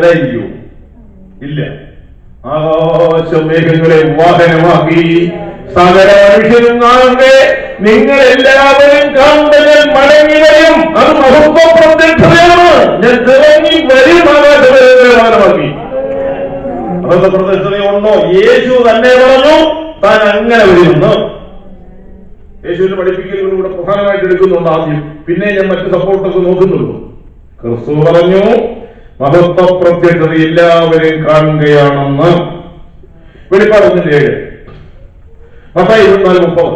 ഇടയോ. ഇല്ല. ആകാശമേഘങ്ങളെ വാഹനമാക്കി. സകല മനുഷ്യരും കാണുക നിങ്ങൾ എല്ലാവരും കാണുന്നത് മടങ്ങി അത് മഹത്വ പ്രത്യക്ഷതയാണ് ഞാൻ തിറങ്ങി വരും ആകാശമേഘങ്ങളെ വാഹനമാക്കി. മഹത്വ പ്രത്യക്ഷതയുണ്ടോ? യേശു തന്നെ പറഞ്ഞു താൻ അങ്ങനെ വരുമെന്ന് യേശുവിന്റെ പഠിപ്പിക്കലുകളിലൂടെ പ്രധാനമായിട്ട് എടുക്കുന്നുണ്ട് ആദ്യം. പിന്നെ ഞാൻ മറ്റു സപ്പോർട്ടൊക്കെ നോക്കുന്നുള്ളൂ. ക്രിസ്തു പറഞ്ഞു മഹത്വ പ്രത്യക്ഷത എല്ലാവരെയും കാണുകയാണെന്ന് വെളിപ്പാടൊന്നിന്റെ ഏഴ്. പത്തായി ഇരുപത്തിനാല് മുപ്പത്.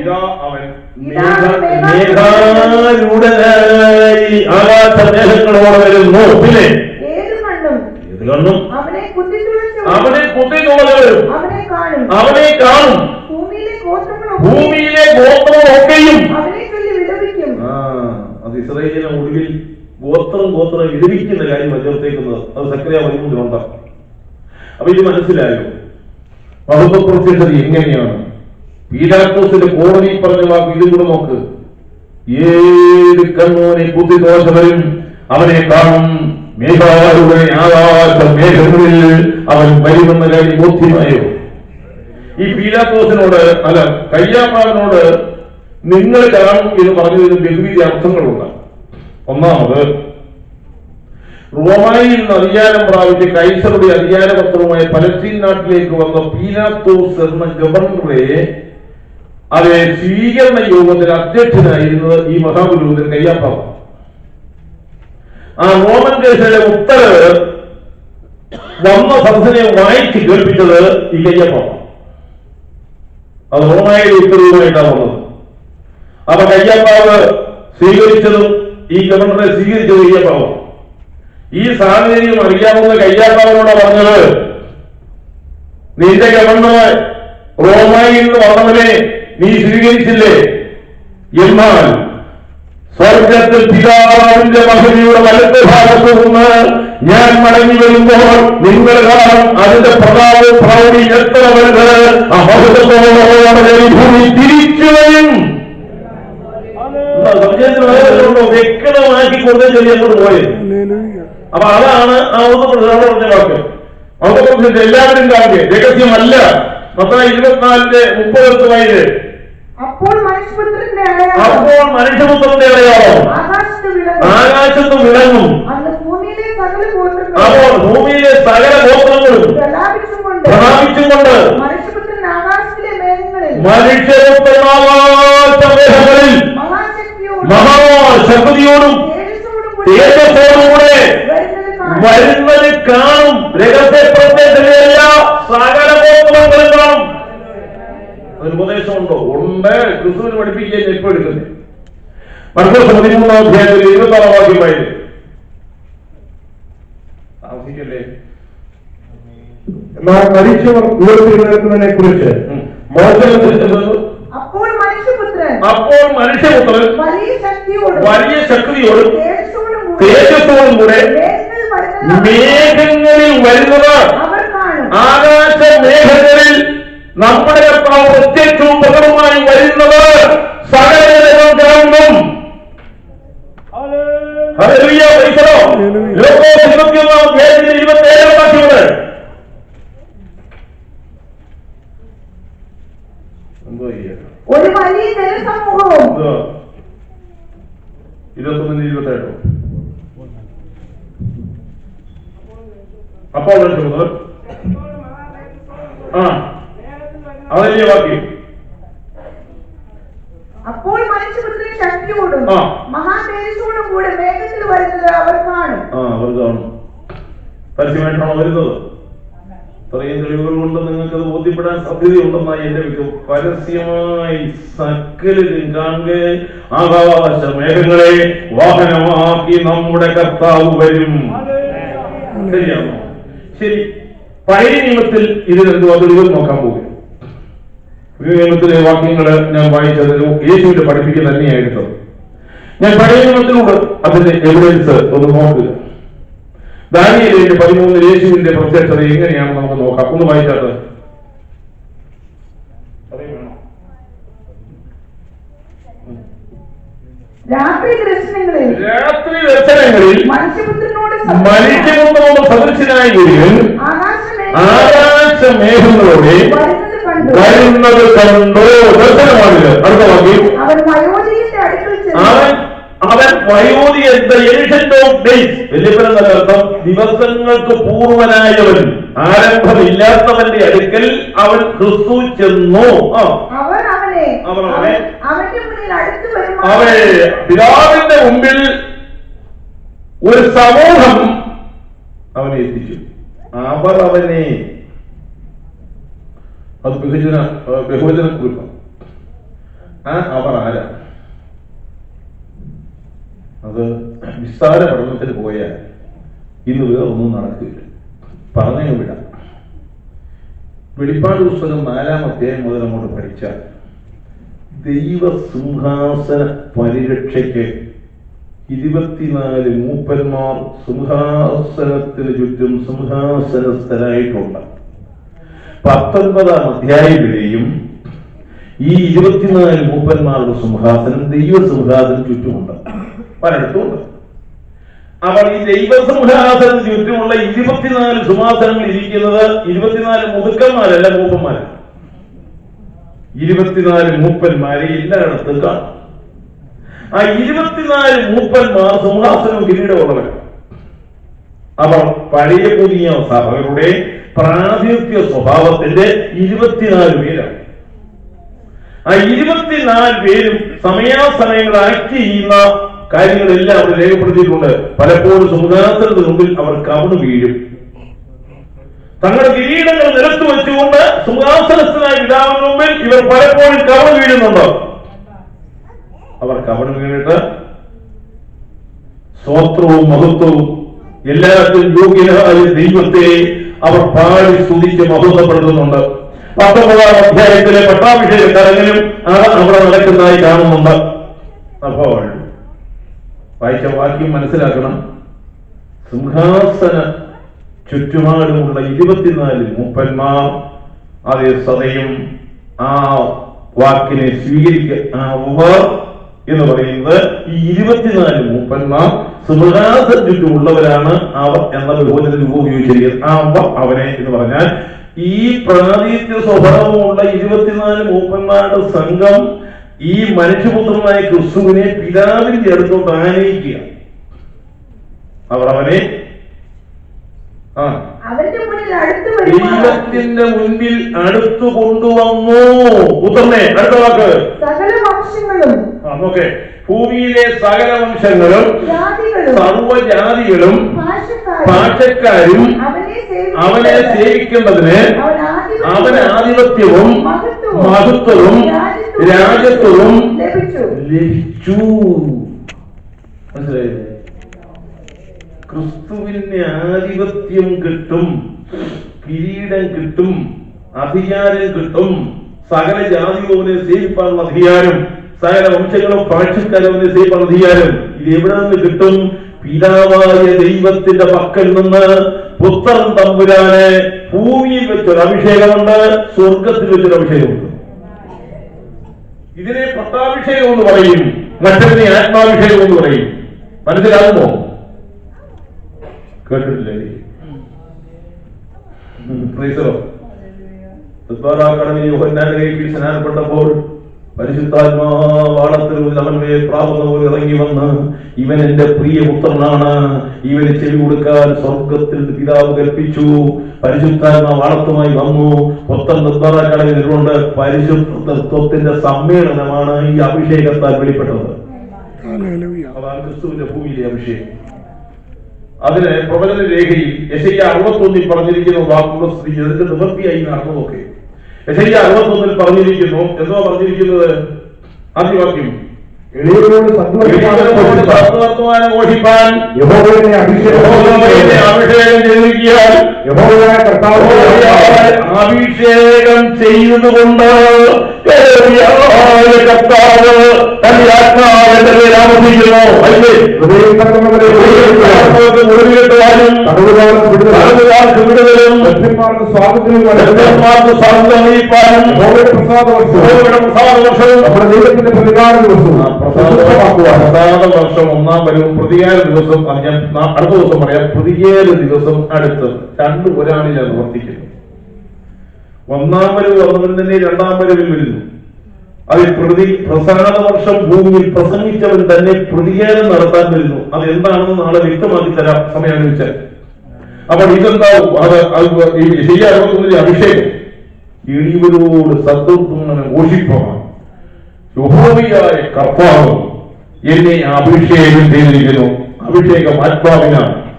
ഇതാ അവൻ മേഘാരൂഢനായി ആകാശമേഘങ്ങളോടെ വരുന്നു. പിന്നെ ഏത് കണ്ണും അവനെ അവനെ കാണും. ഭൂമിയിലെ ഗോത്രങ്ങളൊക്കെ ഭൂമിയിലെ ഗോത്രമൊക്കെയും അവനെ ചൊല്ലി വിലപിക്കും ആ അത് ഇസ്രയേലിനെ ഒടുവിൽ ഗോത്രം ഗോത്രം വിതരിക്കുന്ന കാര്യം ചേർത്തേക്കുന്നത് അത് സക്രിയ പതിമൂന്നിലുണ്ട് അപ്പൊ ഇത് മനസ്സിലായോ? മഹത്വപ്രത്യക്ഷത എങ്ങനെയാണ്? പീലാത്തോസിന്റെ കോടതി പറഞ്ഞ വാക്ക് ഇതും കൂടെ നോക്ക്. ഏത് കണ്ണോനെ കുത്തിദോഷവരും അവനെ കാണും. മേഘാരുടെ ആകാശ മേഘങ്ങളിൽ അവൻ വരുമെന്ന കാര്യം ബോധ്യമായോ? ഈ പീലാക്കോസിനോട് അല്ല കയ്യാപ്പാവിനോട് നിങ്ങൾ കാണും എന്ന് പറഞ്ഞതിന് ബഹുവിധ അർത്ഥങ്ങളുണ്ട്. ഒന്നാമത് റോമായിൽ നിന്ന് അധികാരം പ്രാപിച്ച് കൈസറുടെ അധികാരപത്രവുമായി പലസ്തീൻ നാട്ടിലേക്ക് വന്ന പീലാത്തോസ് എന്ന ഗവർണറെ അതെ സ്വീകരണ യോഗത്തിൽ അധ്യക്ഷനായിരുന്നത് ഈ മഹാഗുരുവിന്റെ കയ്യാപ്പാവ. ആ റോമൻ കേസിലെ ഉത്തരവ് വന്ന സദസ്സിനെ വായിച്ച് കേൾപ്പിച്ചത് ഈ കയ്യപ്പാവ്. അത് റോമായുടെ ഉത്തരവുമായിട്ടാണ് വന്നത്. അപ്പൊ കയ്യപ്പാവ് സ്വീകരിച്ചതും ഈ ഗവർണറെ സ്വീകരിച്ചത് കയ്യപ്പാവ് ഈ സാഹചര്യം അറിയാവുന്ന കയ്യാപ്പാവിനോട് പറഞ്ഞത്. നിന്റെ ഗവർണർ റോമായിൽ നിന്ന് വന്നവനെ നീ സ്വീകരിച്ചില്ലേ? എന്നാൽ സ്വർഗത്തിൽ പിതാവിന്റെ മഹിമയുടെ വലത്തെ ഭാഗത്ത് നിന്ന് ഞാൻ മടങ്ങി വരുമ്പോൾ നിങ്ങൾ കാണും അതിന്റെ പ്രതാപ പ്രൗഢി എത്ര വരുന്നത് ആ മഹത്വത്തോടെ ഭൂമി തിരിച്ചു വരും? വ്യക്തമാക്കി കൊടുത്ത ചെല്ലി അങ്ങോട്ട് പോയത് അപ്പൊ അതാണ് ആ ഒന്ന് പറഞ്ഞ വാക്ക്. ഔദ്യോഗിക എല്ലാവരും കാണുക രഹസ്യമല്ല. മത്തായി ഇരുപത്തിനാലിന്റെ മുപ്പത് വയൽ. അപ്പോൾ മനുഷ്യപുത്രന്റെ അടയാളം ആകാശത്ത് വിളങ്ങും. അപ്പോൾ ഭൂമിയിലെ സകല ഗോത്രങ്ങളും പ്രാപിച്ചുകൊണ്ട് പ്രതാപിച്ചുകൊണ്ട് മനുഷ്യപുത്രൻ ആകാശത്തിലെ മേഘങ്ങളിൽ മനുഷ്യപുത്രൻ തേജസ്സോടും കൂടി തേജസ്സോടുകൂടെ വരുന്നത് കാണും. രഹസ്യപ്രത്യക്ഷതയല്ല സകല ഗോത്രങ്ങളും കാണും ഒരു ഉപദേശമുണ്ടോ? ഉണ്ട്. ക്രിസ്തുവിന് പഠിപ്പിക്കുകയും ഇപ്പൊ എടുക്കുന്നത്? മർക്കോസ് പതിമൂന്നാം അധ്യായത്തിൽ ഇരുപത്തി ആറാം വാക്യമായിരുന്നു താമസിക്കല്ലേ എന്നാൽ മരിച്ചവർ ഉയർത്തി ഉയർത്തിയെഴുന്നേൽക്കുന്നതിനെ കുറിച്ച്. മോശം അപ്പോൾ മനുഷ്യപുത്രൻ വലിയ ശക്തിയോടും തേജസ്സോടും കൂടി മേഘങ്ങളിൽ വരുന്നത് ആകാശ മേഘങ്ങളിൽ നമ്മുടെ പ്രത്യക്ഷവും പ്രകടമായി വരുന്നത് സകലജനം കാണും. ഒരു വലിയ ജനസമൂഹവും. ഇരുപത്തൊന്നിന് ഇരുപത്തേഴോ? അപ്പോൾ മനുഷ്യപുത്രൻ ആ. അതല്ലേ വാക്യം അപ്പോൾ മനുഷ്യപുത്രൻ ശക്തിയോടും മഹാതേജസോടും കൂടെ വേഗത്തിൽ വരുന്നത് അവർ കാണും. ആ അവർ കാണും. പരസ്യമായിട്ടാണോ വരുന്നത്? ഇത്രയും തെളിവുകൾ കൊണ്ട് നിങ്ങൾക്ക് അത് ബോധ്യപ്പെടാൻ സാധ്യതയുണ്ടെന്നായി എന്റെ വിധം പരസ്യമായി സകലരും കാണുക ആകാശ മേഘങ്ങളെ വാഹനമാക്കി നമ്മുടെ കർത്താവ് വരും. ശരി. പഴയ നിയമത്തിൽ ഇതിനെന്തോ തെളിവ് നോക്കാൻ പോകും നിയമത്തിലെ വാക്യങ്ങൾ ഞാൻ വായിച്ചത് യേശുവിന്റെ പഠിപ്പിക്കൽ തന്നെയാണ് ഞാൻ പഴയ നിയമത്തിലൂടെ അതിന്റെ എവിഡൻസ് ഒന്ന് നോക്കുക. ദാനിയലിന്റെ പതിമൂന്ന് യേശുവിന്റെ പ്രത്യക്ഷത എങ്ങനെയാണ് നമുക്ക് നോക്കാം? ഒന്ന് വായിച്ചാട്ട് രാത്രി ദർശനങ്ങളിൽ രാത്രി ദർശനങ്ങളിൽ മനുഷ്യപുത്രനോട് സദൃശനായി വരികയും ആകാശമേ ആകാശ മേഘങ്ങളോടെ വരുന്നത് കണ്ടോ. ദർശനമാണിത്. അടുത്ത വാക്കി അവൻ അവൻ വയോധിക ഏഷ്യന്റ് ഓഫ് ഡേയ്സ് അർത്ഥം ദിവസങ്ങൾക്ക് പൂർവനായവൻ. ആരംഭമില്ലാത്തവന്റെ അടുക്കൽ അവൻ ക്രിസ്തു ചെന്നു. അവൻ അവനെ അവൻ പിതാവിന്റെ മുമ്പിൽ ഒരു സമൂഹം അവനെ എത്തിച്ചു. അവർ അവനെ അത് ബഹുജന ബഹുജന കുറിപ്പാണ്. ആ അവർ ആരാ അത് വിസ്താര പഠനത്തിന് പോയാൽ ഇന്ന് വേറെ ഒന്നും നടക്കില്ല. പറഞ്ഞു വിടാം. വെളിപ്പാട് പുസ്തകം നാലാം അധ്യായം മുതൽ അങ്ങോട്ട് പഠിച്ചാൽ ദൈവസിംഹാസന പരിരക്ഷയ്ക്ക് ഇരുപത്തിനാല് മൂപ്പന്മാർ സിംഹാസനത്തിന് ചുറ്റും സിംഹാസനസ്ഥരായിട്ടുണ്ട് പത്തൊൻപതാം അധ്യായത്തിലെയും ഈ ഇരുപത്തിനാല് മൂപ്പന്മാരുടെ സിംഹാസനം ദൈവ സിംഹാസനം ചുറ്റുമുണ്ട്. പലയിടത്തുമുണ്ട് അവർ ഈ ദൈവസിംഹാസനത്തിന് ചുറ്റുമുള്ള ഇരുപത്തിനാല് സിംഹാസനങ്ങൾ ഇരിക്കുന്നത് ഇരുപത്തിനാല് മുതുക്കന്മാരല്ല മൂപ്പന്മാരല്ല ഇരുപത്തിനാല് മൂപ്പന്മാരെ എല്ലായിടത്തും കാണും. ആ ഇരുപത്തിനാല് മൂപ്പന്മാർ സിംഹാസനം കിരീടമുള്ളവരാണ് അവർ പഴയ പുതിയ സഭകളുടെ പ്രാതിനിധ്യ സ്വഭാവത്തിന്റെ ഇരുപത്തിനാല് പേരാണ് ആ ഇരുപത്തിനാല് പേരും സമയാസമയങ്ങൾ ആക്ട് ചെയ്യുന്ന കാര്യങ്ങളെല്ലാം അവർ രേഖപ്പെടുത്തിയിട്ടുണ്ട്. പലപ്പോഴും സമുദായത്തിന് മുമ്പിൽ അവർ കവണു വീഴും. തങ്ങളുടെ കിരീടങ്ങൾ നിരത്തു വെച്ചുകൊണ്ട് സുഖാസനസ്ഥനായ പിതാവിന് മുമ്പിൽ ഇവർ പലപ്പോഴും കവണു വീഴുന്നുണ്ട്? അവർ കവണു വീണിട്ട് സ്വത്രവും മഹത്വവും എല്ലാത്തിനും യോഗ്യനായ ദൈവത്തെ അവർ പാടി സ്തുതിച്ച് മഹത്വപ്പെടുത്തുന്നുണ്ട്. പത്തൊമ്പതാം അധ്യായത്തിലെ പട്ടാഭിഷേക കരങ്ങളും അവിടെ നടക്കുന്നതായി കാണുന്നുണ്ട്. അപ്പോൾ വായിച്ച വാക്യം മനസ്സിലാക്കണം. സിംഹാസന ചുറ്റുപാടുമുള്ള ഇരുപത്തിനാല് മൂപ്പന്മാർ അതേ സതയും ആ വാക്കിനെ സ്വീകരിക്കുക എന്ന് പറയുന്നത് ഈ ഇരുപത്തിനാല് മൂപ്പന്മാർ സിംഹാസ ചുറ്റുമുള്ളവരാണ് അവർ എന്ന വിഭോജനത്തിൽ ഉപയോഗിച്ചിരിക്കുന്നത് അവ അവനെ എന്ന് പറഞ്ഞാൽ ഈ പ്രാതിനിധ്യ സ്വഭാവമുള്ള ഇരുപത്തിനാല് മൂപ്പന്മാരുടെ സംഘം ഈ മനുഷ്യപുത്രനായ ക്രിസ്തുവിനെ പിതാവിന് ചേർത്തുകൊണ്ട് ആനയിക്കുക. അവർ അവനെ ആ. ദൈവത്തിന്റെ മുൻപിൽ അടുത്തു കൊണ്ടുവന്നു. പുത്രനെ അടുത്ത വാക്ക്. സകല വംശങ്ങളും. ആ, ഭൂമിയിലെ സകല വംശങ്ങളും ജാതികളും സർവജാതികളും ഭാഷക്കാരും അവനെ സേവിക്കേണ്ടതിന് അവൻ ആധിപത്യവും മഹത്വവും രാജ്യത്വവും ലഭിച്ചു. മനസ്സിലായി മനസ്സിലായില്ലേ? ക്രിസ്തുവിന് ആധിപത്യം കിട്ടും കിരീടം കിട്ടും അധികാരം കിട്ടും. സകല ജാതികളെ സേവിപ്പാനുള്ള അധികാരം സകല വംശങ്ങളും പാഴ്ചക്കാരവനെ സേവിപ്പാനുള്ള അധികാരം. ഇത് എവിടെ നിന്ന് കിട്ടും? പിതാവായ ദൈവത്തിന്റെ പക്കൽ നിന്ന്. പുത്രൻ തമ്പുരാനെ ഭൂമിയിൽ വെച്ചൊരു അഭിഷേകമുണ്ട് സ്വർഗത്തിൽ വെച്ചൊരു അഭിഷേകമുണ്ട് ഇതിനെ പട്ടാഭിഷേകം എന്ന് പറയും. മറ്റതിനെ ആത്മാഭിഷേകം എന്ന് പറയും. മനസ്സിലാകുമോ? കേട്ടിട്ടില്ലേ? യോഹന്നാന്റെ കീഴിൽ സ്നാനപ്പെട്ടപ്പോൾ പ്രാപുന്ന പോലെ ഇറങ്ങി വന്ന് ഇവൻ എന്റെ പ്രിയപുത്രനാണ് ഇവന് ചെവി കൊടുക്കാൻ സ്വർഗത്തിൽ പിതാവ് കൽപ്പിച്ചു. പരിശുദ്ധാത്മാവാളത്തുമായി വന്നു. പുത്തൻ കടവിൽ ഇരുകൊണ്ട് പരിശുദ്ധത്വത്തിന്റെ സമ്മേളനമാണ് ഈ അഭിഷേകത്താൽ വെളിപ്പെട്ടത്. അതാണ് ക്രിസ്തുവിന്റെ ഭൂമിയിലെ അഭിഷേകം. അതിന് പ്രവചന രേഖയിൽ യശയ്യ അറുപത്തൊന്നിൽ പറഞ്ഞിരിക്കുന്ന വാക്കുകൾ സ്ത്രീ അതിന്റെ നിവൃത്തിയായി നടന്നതൊക്കെ യശയ്യ അറുപത്തൊന്നിൽ പറഞ്ഞിരിക്കുന്നു. എന്തോ പറഞ്ഞിരിക്കുന്നത്? യഹോവയുടെ യഹോവയുടെ അഭിഷേകം ചെയ്തുകൊണ്ട് കർത്താവ് തന്റെ ആത്മാവിന്റെ മേൽ അല്ലേ? ഹൃദയം ദൂതന്മാർക്ക് സ്വാതന്ത്ര്യം അറിയിപ്പാനും യഹോവയുടെ പ്രസാദ വർഷവും യഹോവയുടെ പ്രസാദ വർഷവും നമ്മുടെ ദൈവത്തിന്റെ പ്രതികാര ദിവസവും പ്രസാദ വർഷം. ഒന്നാം വരവും പ്രതികാര ദിവസം ഞാൻ അടുത്ത ദിവസം പറയാം. പ്രതികാര ദിവസം അടുത്ത് രണ്ട് ഒരാളിൽ അത് വർത്തിക്കുന്നു. ഒന്നാം വരവ് വന്നവൻ തന്നെ രണ്ടാം വരവിൽ വരുന്നു. അതിൽ പ്രതി പ്രസാദ വർഷം ഭൂമിയിൽ പ്രസംഗിച്ചവൻ തന്നെ പ്രതികാരം നടത്താൻ വരുന്നു. അത് എന്താണെന്ന് നാളെ വ്യക്തമാക്കി തരാം. സമയം അനുവദിച്ചാൽ അപ്പോൾ ഇതെന്താവും? അത് അത് ഈ ശരിയാ അറുപത്തൊന്നിലെ അഭിഷേകം. ഇടിവരോട് സത്വത്വങ്ങനെ ഘോഷിപ്പമാണ് യഹോവയായ കർത്താവ് എന്നെ അഭിഷേകം ചെയ്തിരിക്കുന്നു. അഭിഷേകം ആത്മാവിനാണ്.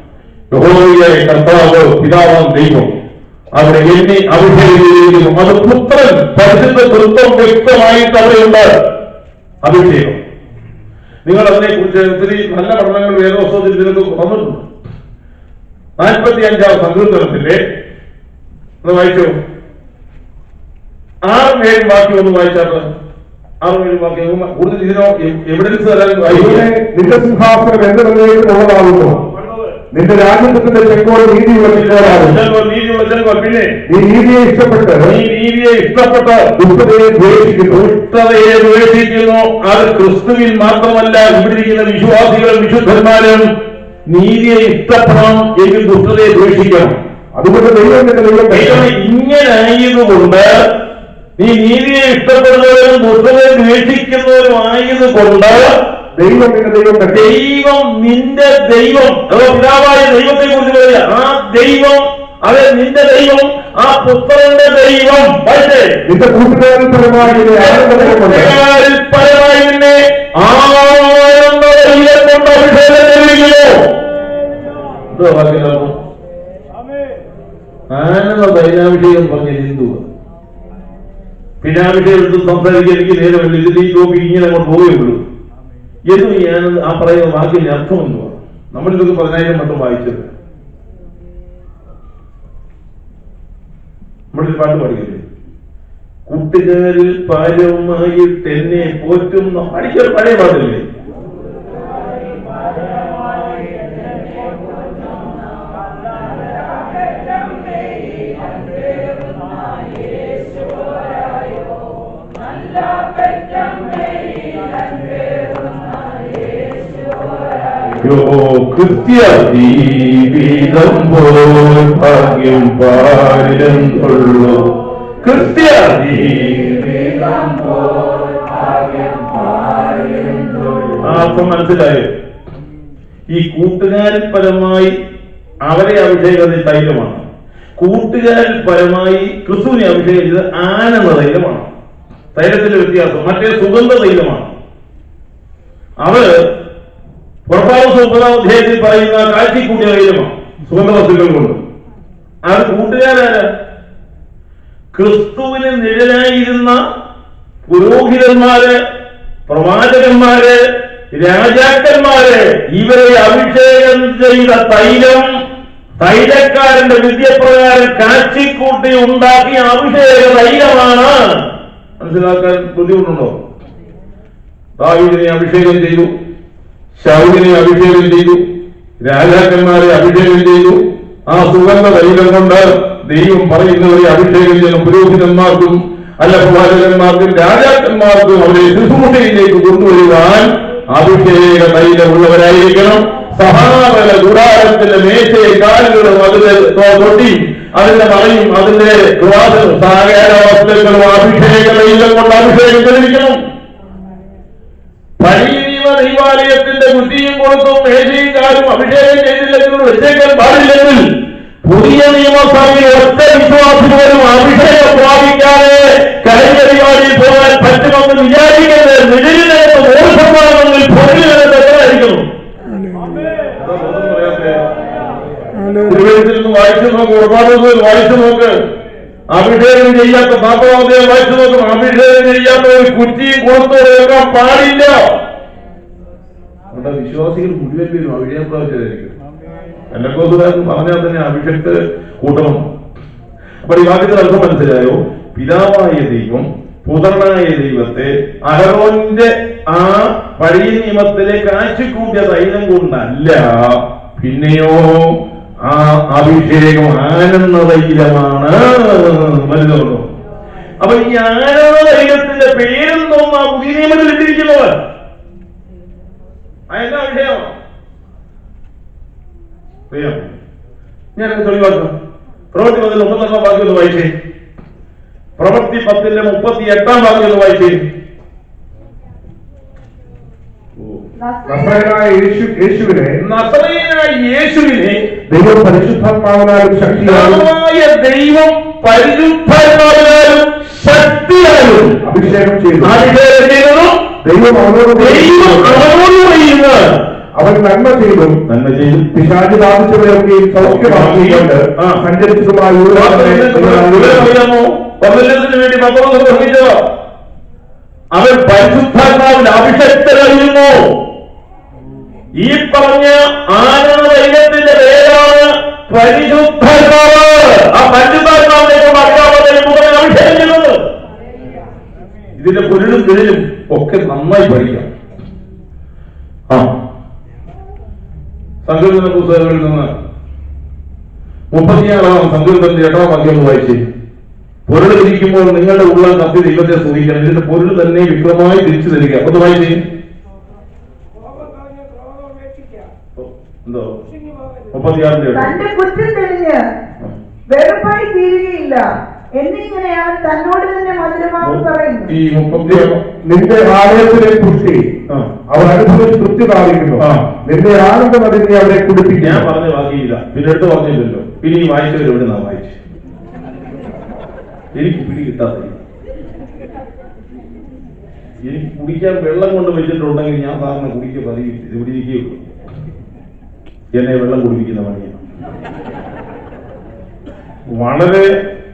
യഹോവയായ കർത്താവ് പിതാവാം ദൈവം. അവിടെ എന്നെ അഭിഷേകം ചെയ്തിരിക്കുന്നു. അത് പുത്രൻ പരിശുദ്ധ തൃത്വം വ്യക്തമായിട്ട് അവിടെയുണ്ട് അഭിഷേകം. നിങ്ങൾ അതിനെ കുറിച്ച് ഒത്തിരി നല്ല പഠനങ്ങൾ വേദോത്സവത്തിൽ ഇതിനൊക്കെ വന്നിട്ടുണ്ട്. നാൽപ്പത്തി അഞ്ചാം സങ്കീർത്തനത്തിന്റെ ഒന്ന് വായിച്ചോ? ആറും ഏഴും വാക്യം ഒന്ന് വായിച്ചാൽ ആറും ഏഴും വാക്യം കൂടുതൽ ഇതിനോ എവിഡൻസ് തരാൻ ദൈവമേ, വായിക്കണേ നിന്റെ സിംഹാസനം എന്റെ നിലയിലേക്ക് ഉള്ളതാകുന്നു നിന്റെ രാജ്യത്തിന്റെ ചെക്കോട് നീതിയുള്ള. പിന്നെ? നീ നീതിയെ ഇഷ്ടപ്പെട്ട് നീ നീതിയെ ഇഷ്ടപ്പെട്ട്? ദുഷ്ടതയെ ദ്വേഷിക്കുന്നു. ദുഷ്ടതയെ ദ്വേഷിക്കുന്നു. അത് ക്രിസ്തുവിൽ മാത്രമല്ല ഇവിടെ ഇരിക്കുന്ന വിശ്വാസികളും വിശുദ്ധന്മാരും നീതിയെ ഇഷ്ടപ്പെടണം എങ്കിൽ ദുഷ്ടതയെ ദ്വേഷിക്കണം. അതുകൊണ്ട് ദൈവം ദൈവം ഇങ്ങനായതുകൊണ്ട് നീ നീതിയെ ഇഷ്ടപ്പെടുന്നവരും ദുഷ്ടതയെ ദ്വേഷിക്കുന്നവരും ആയതുകൊണ്ട് ദൈവം നിന്റെ ദൈവം ദൈവം നിന്റെ ദൈവം അതോ പിതാവായ ദൈവത്തെ കുറിച്ച് പറയുക. ആ ദൈവം അതെ നിന്റെ ദൈവം ആ പുത്രന്റെ ദൈവം. നിന്റെ കൂട്ടുകാരൻ പരമായി പിന്നാഭിഷേകത്തിൽ സംസാരിക്കാൻ എനിക്ക് നേരെ ഇതിൽ ഈ ടോപ്പിക് ഇങ്ങനെ അങ്ങോട്ട് പോവുകയുള്ളൂ എന്ന് ഞാൻ ആ പറയുന്ന വാക്കിന്റെ അർത്ഥം എന്തുവാ നമ്മളിതൊക്കെ പതിനായിരം വട്ടം വായിച്ചത്. നമ്മളൊരു പാട്ട് പാടിക്കില്ലേ? കൂട്ടുകാരിൽ പാലവുമായി തന്നെ പോറ്റുന്ന പഠിക്കാൻ പഴയ പാടില്ലേ യോ കൃത്യ ജീവിതം പോൽ ഭാഗ്യം പാരിലെന്നുള്ളൂ കൃത്യ അർത്ഥം മനസ്സിലായോ? ഈ കൂട്ടുകാരൻ പരമായി അവരെ അഭിഷേകം തൈലമാണ്. കൂട്ടുകാരൻ പരമായി ക്രിസ്തുവിനെ അഭിഷേകം ചെയ്ത് ആനന്ദ തൈലമാണ്. തൈലത്തിന്റെ വ്യത്യാസം. മറ്റേ സുഗന്ധ തൈലമാണ്. അത് പുറപ്പാട് മുപ്പതാം അധ്യായത്തിൽ പറയുന്ന കാഴ്ചക്കൂട്ടിയ തൈലമാണ്. സുഗന്ധ വസ്തുക്കൾ കൊണ്ട്. അത് കൂട്ടുകാരാണ് ക്രിസ്തുവിന് നിഴലായിരുന്ന പുരോഹിതന്മാര് പ്രവാചകന്മാര് രാജാക്കന്മാര് ഇവരെ അഭിഷേകം ചെയ്ത തൈലം തൈലക്കാരന്റെ വിദ്യപ്രകാരം കാച്ചിക്കൂട്ടി ഉണ്ടാക്കിയ അഭിഷേക തൈലമാണ്. മനസ്സിലാക്കാൻ ബുദ്ധിമുട്ടുണ്ടോ? ദാവീദിനെ അഭിഷേകം ചെയ്തു. ശൗലിനെ അഭിഷേകം ചെയ്തു. രാജാക്കന്മാരെ അഭിഷേകം ചെയ്തു. ആ സുഗന്ധ തൈലം കൊണ്ട് ദൈവം പറയുന്നവരെ അഭിഷേകം ചെയ്യുന്ന പുരോഹിതന്മാർക്കും അല്ല പ്രവാചകന്മാർക്കും രാജാക്കന്മാർക്കും അവരെ ശുശ്രൂഷയിലേക്ക് കൊണ്ടുവരുവാൻ അഭിഷേക തൈലമുള്ളവരായിരിക്കണം സഹാബല ദുരാരത്തിന്റെ മേശയെ കാലുകളും അതിൽ തൊട്ടി അതിന്റെ മറയും അതിന്റെ ക്ലാസും സാകാര വസ്തുക്കളും അഭിഷേക തൈലം കൊണ്ട് അഭിഷേകം ചെയ്തിരിക്കണം പഴയ ദൈവാലയത്തിന്റെ ബുദ്ധിയും കൊടുത്തും മേശയും കാലും അഭിഷേകം ചെയ്തില്ലെങ്കിൽ വെച്ചേക്കാൻ പാടില്ലെങ്കിൽ പുതിയ നിയമസഭയിൽ ഒറ്റ വിശ്വാസികളും അഭിഷേകം പ്രാപിക്കാതെ കലങ്കരിവാടിയിൽ പോകാൻ പറ്റുമെന്ന് വിചാരിക്കരുത്. നിഴലിനകത്ത് മോശമാണെങ്കിൽ പൊരുളിനകത്ത് പൊതുവിൽ തിരുവനന്തപുരത്തിൽ നിന്ന് വായിച്ചു നോക്ക് ഒരുപാട് വായിച്ചു നോക്ക്. അഭിഷേകം ചെയ്യാത്ത പാപ്പവാദയെ വായിച്ചു നോക്കും. അഭിഷേകം ചെയ്യാത്ത ഒരു കുറ്റിയും കൊടുത്തു വെക്കാൻ പാടില്ല. നമ്മുടെ വിശ്വാസികൾ മുഴുവൻ പേരും അഭിഷേകം പ്രാപിച്ചതായിരിക്കും എന്റെ കോസുകാരൻ പറഞ്ഞാൽ തന്നെ അഭിഷേകത്ത് കൂട്ടണം. അപ്പൊ ഈ വാക്കിന്റെ അർത്ഥം മനസ്സിലായോ? പിതാവായ ദൈവം പുത്രനായ ദൈവത്തെ അഹറോന്റെ ആ പഴയ നിയമത്തിലെ കാച്ചിക്കൂട്ടിയ തൈലം കൊണ്ടല്ല പിന്നെയോ ആ അഭിഷേകം ആനന്ദ തൈലമാണ് മനസ്സിലുണ്ടോ അപ്പൊ ഈ ആനന്ദ തൈലത്തിന്റെ പേരെന്തോന്നാ പുതിയ നിയമത്തിൽ ഇട്ടിരിക്കുന്നത് അതെന്താ വിഷയം അറിയാം ഞാൻ തെളിവാക്കാം. പ്രവൃത്തി വായിച്ചേ. പ്രവൃത്തി പത്തിന്റെ മുപ്പത്തി എട്ടാം ഒന്ന് വായിച്ചേ നസ്രയനായ യേശു യേശുവിനെ ദൈവം പരിശുദ്ധാത്മാവിനാലും ശക്തിയാലും ദൈവം പരിശുദ്ധാത്മാവിനാലും ശക്തിയാലും അഭിഷേകം ചെയ്തു. അഭിഷേകം ചെയ്തതും ദൈവം അവനോട് ദൈവം അവനോട് പറയുന്നത് അവൻ നന്മ ചെയ്തു. നന്മ ചെയ്തു. പിശാചി ബാധിച്ചവരൊക്കെ സൗഖ്യമാക്കിക്കൊണ്ട്. സഞ്ചരിച്ചതുമായ വേണ്ടി മക്കളൊന്നും അവൻ പരിശുദ്ധാത്മാവിൽ അഭിഷക്തരായിരുന്നു ഈ പറഞ്ഞ ആനന്ദ ദൈവത്തിന്റെ പേരാണ് ഇതിന്റെ പൊരുളും പിഴലും ഒക്കെ നന്നായി പഠിക്കാം. സങ്കീർത്തന പുസ്തകങ്ങളിൽ നിന്ന് മുപ്പത്തിയാറാം സങ്കീർത്തനത്തിന്റെ എട്ടാം വാക്യം വായിച്ച്. പൊരുൾ തിരിക്കുമ്പോൾ നിങ്ങളുടെ ഉള്ള കത്തി ദൈവത്തെ സ്തുതിക്കണം. ഇതിന്റെ പൊരുൾ തന്നെ വിക്രമായി തിരിച്ചു തരിക. ഒന്ന് വായിച്ചേ. എന്തോ? മുപ്പത്തിയാറിന്റെ എട്ട് തന്റെ കുറ്റം തെളിഞ്ഞ് വെറുപ്പായി തീരുകയില്ല. എന്നിങ്ങനെയാ തന്നോട് തന്നെ മധുരമായി പറയുന്നു ഈ മുപ്പത്തി നിന്റെ ആലയത്തിലെ കുറിച്ച് അവർ അനുഭവിച്ച് തൃപ്തി പ്രാപിക്കുന്നു നിന്റെ ആനന്ദം അതിനെ അവരെ കുടിപ്പിക്കും ഞാൻ പറഞ്ഞ വാക്കിയില്ല. പിന്നെ എടുത്ത് പറഞ്ഞില്ലല്ലോ. പിന്നെ ഈ വായിച്ചവർ എവിടെ നിന്നാ വായിച്ചു എനിക്ക് പിടി കിട്ടാത്ത എനിക്ക് കുടിക്കാൻ വെള്ളം കൊണ്ട് വെച്ചിട്ടുണ്ടെങ്കിൽ ഞാൻ സാറിന് കുടിക്കുക പതിവില്ല ഇത് ഇവിടെ എന്നെ വെള്ളം കുടിപ്പിക്കുന്ന പണിയാണ് വളരെ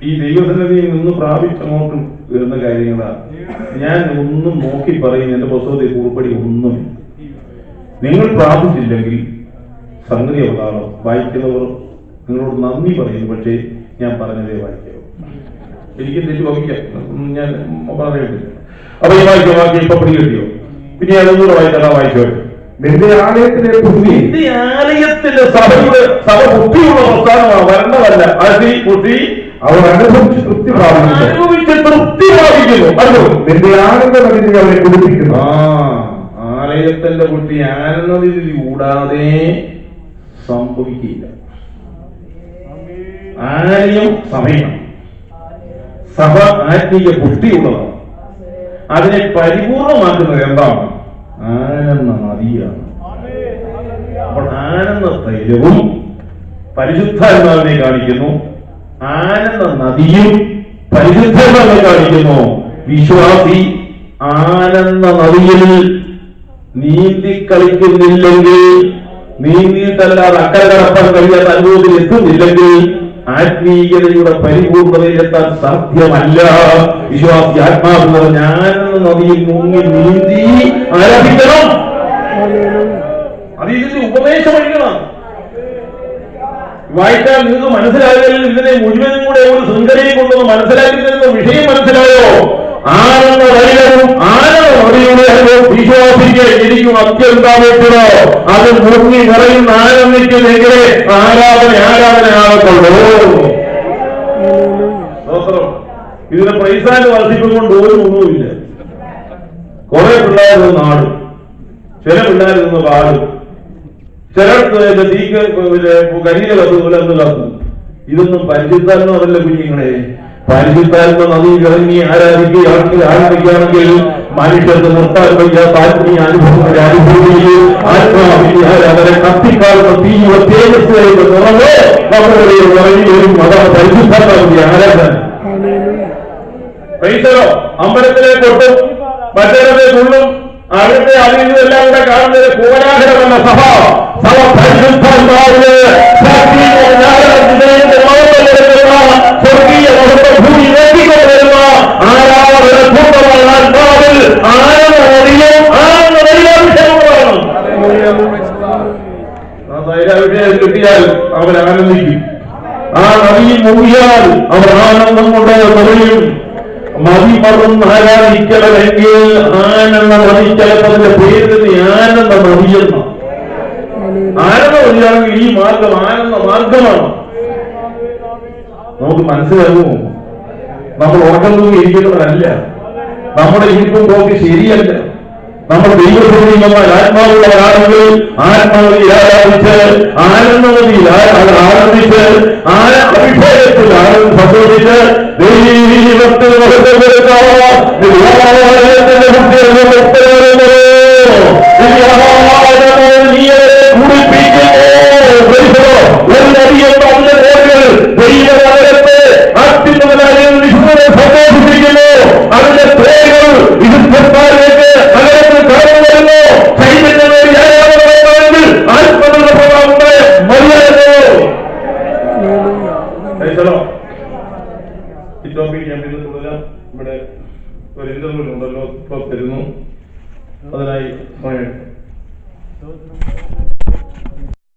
ഈ ദൈവസന്നിധിയിൽ നിന്ന് പ്രാപിച്ചങ്ങോട്ട് വരുന്ന കാര്യങ്ങളാണ് ഞാൻ ഒന്നും നോക്കി പറയുന്ന എന്റെ പുസ്തകത്തിൽ കുറിപ്പടി ഒന്നും നിങ്ങൾ പ്രാപിച്ചില്ലെങ്കിൽ സംഗതി അവതാളം വായിക്കുന്നവർ നിങ്ങളോട് നന്ദി പറയുന്നു പക്ഷേ ഞാൻ പറഞ്ഞതേ വായിക്കാവൂ എനിക്ക് തെറ്റ് വഹിക്കാം. ഞാൻ പറയുന്നില്ല അപ്പൊ ഈ വായിക്കോ വായിക്കോ ഇപ്പൊ പിടി കിട്ടിയോ? പിന്നെ അതൊന്നുകൂടെ വായിച്ചാൽ വായിച്ചോ നിന്റെ ആലയത്തിലെ ബുദ്ധി. നിന്റെ ആലയത്തിന്റെ സഭയുടെ സഭ ബുദ്ധിയുള്ള പ്രസ്ഥാനമാണ്. വരേണ്ടതല്ല. അതി ബുദ്ധി അവർ അനുഭവിച്ച് തൃപ്തി പ്രാപിക്കുന്നു. അനുഭവിച്ച് തൃപ്തി പ്രാപിക്കുന്നു. അതോ നിന്റെ ആലയത്തെ അതിനെ അവരെ കുടിപ്പിക്കുന്നു ആ ആലയത്തിന്റെ കുട്ടി ആനന്ദനിധി കൂടാതെ സംഭവിക്കില്ല. ആലയം സമയം സഭ ആത്മീയ പുഷ്ടിയുള്ളതാണ് അതിനെ പരിപൂർണമാക്കുന്നത് എന്താണ്? ആനന്ദ നദിയാണ് അപ്പോൾ ആനന്ദ തൈലവും പരിശുദ്ധാത്മാവിനെ കാണിക്കുന്നു. ആനന്ദ നദിയും പരിശുദ്ധാത്മാവിനെ കാണിക്കുന്നു. വിശ്വാസി ആനന്ദ നദിയിൽ നീന്തി കളിക്കുന്നില്ലെങ്കിൽ നീന്തിയിട്ടല്ലാതെ അക്കരെ കടപ്പാൻ കഴിയാത്ത അനുഭവത്തിൽ എത്തുന്നില്ലെങ്കിൽ ആത്മീയതയുടെ പരിപൂർണതയിലെത്താൻ സാധ്യമല്ല. വിശ്വാസി ആത്മാവ് ഞാൻ നദിയിൽ മുങ്ങി നീന്തി ആരാധിക്കണം. അത് ഇതിന്റെ ഉപദേശം ഒഴിക്കണം വായിച്ചാൽ നിങ്ങൾക്ക് മനസ്സിലാകില്ലെങ്കിൽ ഇതിനെ മുഴുവനും കൂടെ ഒരു ശൃംഖലയിൽ കൊണ്ടുവന്ന് മനസ്സിലാക്കി തരുന്ന വിഷയം മനസ്സിലായോ? ആനന്ദ വൈകവും നദിയുടെ അനുഭവം വിശ്വാസിക്ക് അത് മുങ്ങി നിറയുന്ന ആനന്ദിക്കുന്നെങ്കിലേ ആരാധന ആരാധന ആകത്തുള്ളൂ. ഇതിന് പൈസാന്റെ വർദ്ധിപ്പം കൊണ്ട് ഒരു ഒന്നുമില്ല. കുറെ പിള്ളേർ നിന്ന് ചില പിള്ളേർ നിന്ന് പാടും ചിലർക്ക് തീക്ക് കരിയിലെ കത്തും ഇതൊന്നും പരിശുദ്ധാത്മ അതല്ല കുഞ്ഞുങ്ങളെ പരിശുദ്ധാത്മ നദി ഇറങ്ങി ആരാധിക്കുകയാണെങ്കിൽ ആരാധിക്കുകയാണെങ്കിൽ മനുഷ്യർക്ക് നിർത്താൻ വയ്യാത്ത ആത്മീയ അനുഭവങ്ങളെ അനുഭവിക്കുകയും ആത്മാവിന്റെ ആരാധന കത്തിക്കാളുന്ന തീയ തേജസ്സിലേക്ക് നിറഞ്ഞ് നമ്മളുടെ വരും അതാണ് പരിശുദ്ധാത്മാവിന്റെ ആരാധന. പൈസയോ അമ്പലത്തിലേക്ക് കൊട്ടും മറ്റേ കൊള്ളും അവിടുത്തെ അറിയുന്നതെല്ലാം കൂടെ കാണുന്നത് കോലാഹലമല്ല സഭ. സഭ പരിശുദ്ധാത്മാവിന് ശാക്തീയ സ്വർഗീയ മഹത്വഭൂമി നോക്കിക്കൊണ്ടുവരുന്ന ആരാധന പൂർണമായ ആത്മാവിൽ? ആനന്ദമറിയും ആനന്ദമറിയാഭിഷേകമാണ് ആ തൈരാഭിഷേകം കിട്ടിയാൽ അവർ ആനന്ദിക്കും. ആ നദിയിൽ മുങ്ങിയാൽ അവർ ആനന്ദം കൊണ്ട് നിറയും മതി മറന്ന് ആരാധിക്കണമെങ്കിൽ ആനന്ദ നദി ചിലപ്പതിന്റെ പേര് തന്നെ ആനന്ദ നദിയെന്ന ആനന്ദ വഴിയാണെങ്കിൽ ഈ മാർഗം ആനന്ദ മാർഗമാണ്. നമുക്ക് മനസ്സിലാകുമോ? നമ്മൾ ഉറക്കം തൂങ്ങി ഇരിക്കുന്നവരല്ല നമ്മുടെ ഇരിപ്പും പോക്ക് ശരിയല്ല. നമ്മൾ ദൈവസൂര്യന്മാർ ആത്മാവുള്ളവരാണെങ്കിൽ ആത്മാവിൽ ആരാധിച്ച് ആനന്ദമതിയിൽ ആരാധിച്ച് ആന അഭിഷേകത്തിൽ സംഭവിച്ച് ദൈവത്തിൽ